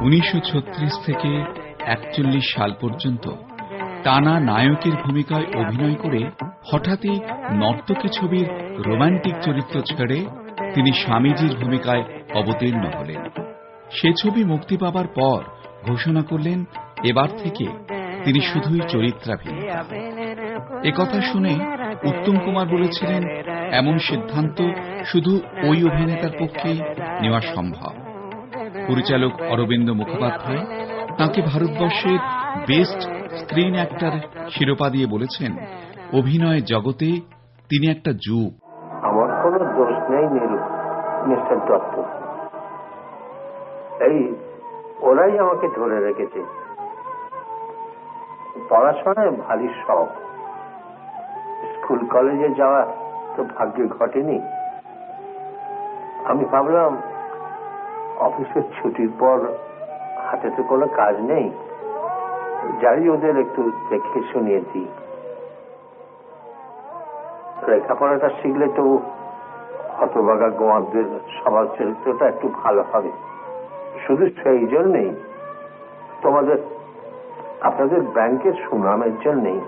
উনিশশো ছত্রিশ থেকে একচল্লিশ সাল পর্যন্ত টানা নায়কের ভূমিকায় অভিনয় করে হঠাৎই নর্তকী ছবির রোমান্টিক চরিত্র ছেড়ে তিনি স্বামীজির ভূমিকায় অবতীর্ণ হলেন। সে ছবি মুক্তি পাবার পর ঘোষণা করলেন এবার থেকে তিনি শুধুই চরিত্রাভিন একথা শুনে উত্তম কুমার বলেছিলেন, এমন সিদ্ধান্ত শুধু ওই অভিনেতার পক্ষেই নেওয়া সম্ভব। পরিচালক অরবিন্দ মুখোপাধ্যায় তাকে ভারতবর্ষের বেস্ট স্ক্রিন অ্যাক্টর শিরোপা দিয়ে বলেছেন, অভিনয় জগতে তিনি একটা যুগ। আমার কোনো দোষ নেই মিস্টার দত্ত এই, ওরাই আমাকে ধরে রেখেছে। পড়াশোনায় ভারী শখ। স্কুল, কলেজে যাওয়া তো ভাগ্যে ঘটেনি। আমি ভাবলাম, অফিসের ছুটির পর হাতে তো কোনো কাজ নেই। যাই ওদের একটু দেখে শুনিয়ে দিই। লেখাপড়াটা শিখলে তো হতবাগা গোয়ারদের সবার চরিত্রটা একটু ভালো হবে। শুধু সেই জন্যেই তোমাদের আপনাদের ব্যাংকের সুনামের জন্যেই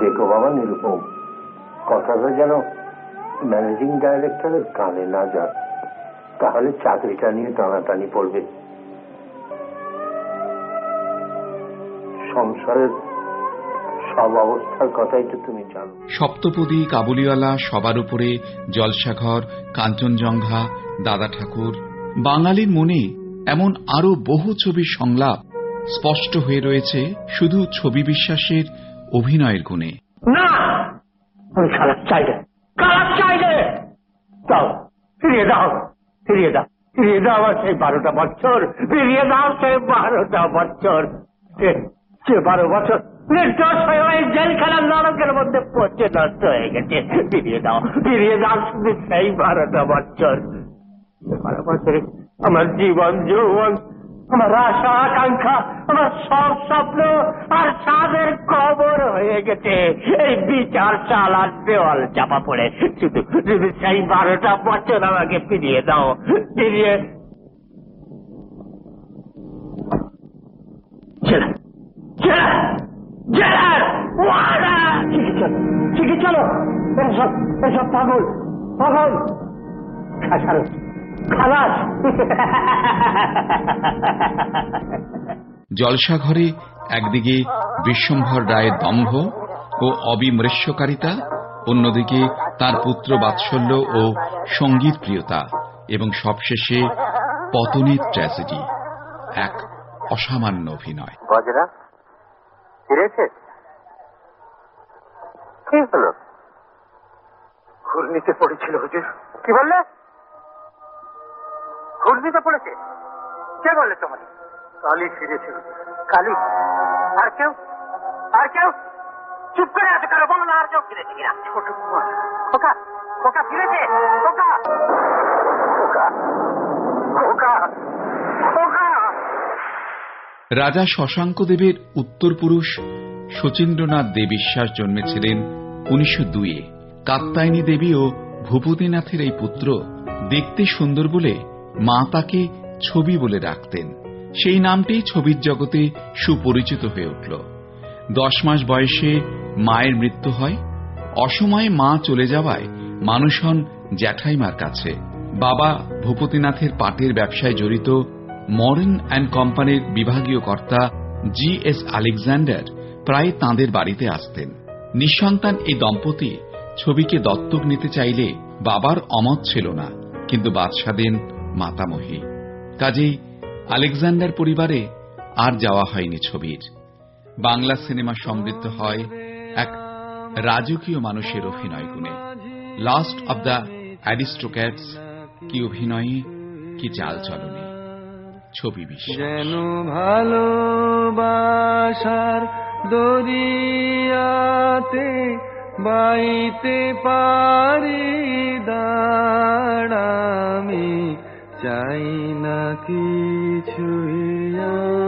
দেখো বাবা নিরুপম কথাটা যেন ম্যানেজিং ডাইরেক্টরের কানে না যাক তাহলে চাকরিটা নিয়ে টানাটানি পড়বে। সংসারের সব অবস্থার কথাই তো তুমি জানো। সপ্তপদী কাবুলিওয়ালা সবার উপরে জলসাঘর কাঞ্চনজঙ্ঘা দাদা ঠাকুর বাঙালির মনে এমন আরও বহু ছবির সংলাপ স্পষ্ট হয়ে রয়েছে শুধু ছবি বিশ্বাসের অভিনয়ের গুণে। বারোটা বছর, ফিরিয়ে দাও সেই বারোটা বছর। সে- বারো বছর নির্দোষ হয়ে জেলখানার নরকের মধ্যে পচে নষ্ট হয়ে গেছে। ফিরিয়ে দাও ফিরিয়ে দাও সেই বারোটা বছর। সে বারো বছরে আমার জীবন, যৌবন, আমার আশা, আকাঙ্ক্ষা, আমার সব স্বপ্ন আর সাদের কবর হয়ে গেছে। এই বিচার চাল আর দেওয়াল চাপা পড়ে। শুধু শুধু সেই বারোটা বছর আমাকে ফিরিয়ে দাও, ফিরিয়ে চলো এসব এসব পাগল পাগল। খালাস জলসাঘরে একদিকে বিশ্বম্ভর রায়ের দম্ভ ও অবিমৃষ্যকারিতা অন্যদিকে তার পুত্র বাৎসল্য ও সংগীত প্রিয়তা এবং সবশেষে পতনের ট্র্যাজেডি এক অসামান্য অভিনয়। বজরা ফিরেছে? কি হলো? ঘূর্ণিতে পড়েছিল হুজুর। কি বললে? ঘূর্ণিতে পড়েছে। কে বললে তোমার কালি ফিরেছে হুজুর কালি আর কেউ? আর কেউ? চুপ করে আছে কারও বলো না আর কেউ ফিরেছে কিনা? ছোট কুমার। খোকা খোকা ফিরেছে? খোকা! খোকা খোকা খোকা! রাজা শশাঙ্ক দেবের উত্তর পুরুষ শচীন্দ্রনাথ দে বিশ্বাস জন্মেছিলেন উনিশশো দুইয়ে। কাত্তায়নী দেবী ও ভূপতিনাথের এই পুত্র দেখতে সুন্দর বলে মা তাকে ছবি বলে ডাকতেন। সেই নামটি ছবির জগতে সুপরিচিত হয়ে উঠল। দশ মাস বয়সে মায়ের মৃত্যু হয়। অসময়ে মা চলে যাওয়ায় মানুষ হন জ্যাঠাইমার কাছে। বাবা ভূপতিনাথের পাটের ব্যবসায় জড়িত মডার্ন অ্যান্ড কোম্পানির বিভাগীয় কর্তা জি এস আলেকজান্ডার প্রায় তাঁদের বাড়িতে আসতেন। নিঃসন্তান এই দম্পতি ছবিকে দত্তক নিতে চাইলে বাবার অমত ছিল না। কিন্তু বাদশা দেন মাতামহী। কাজেই আলেকজান্ডার পরিবারে আর যাওয়া হয়নি ছবির। বাংলা সিনেমা সমৃদ্ধ হয় এক রাজকীয় মানুষের অভিনয় গুণে। লাস্ট অব দ্য অ্যারিস্টোক্যাটস কি অভিনয়ে, কি চাল চলনে ছবি যেন ভালোবাসার দরিয়াতে বাইতে পারি দাঁড়ামি। চাই না কিছুই আর।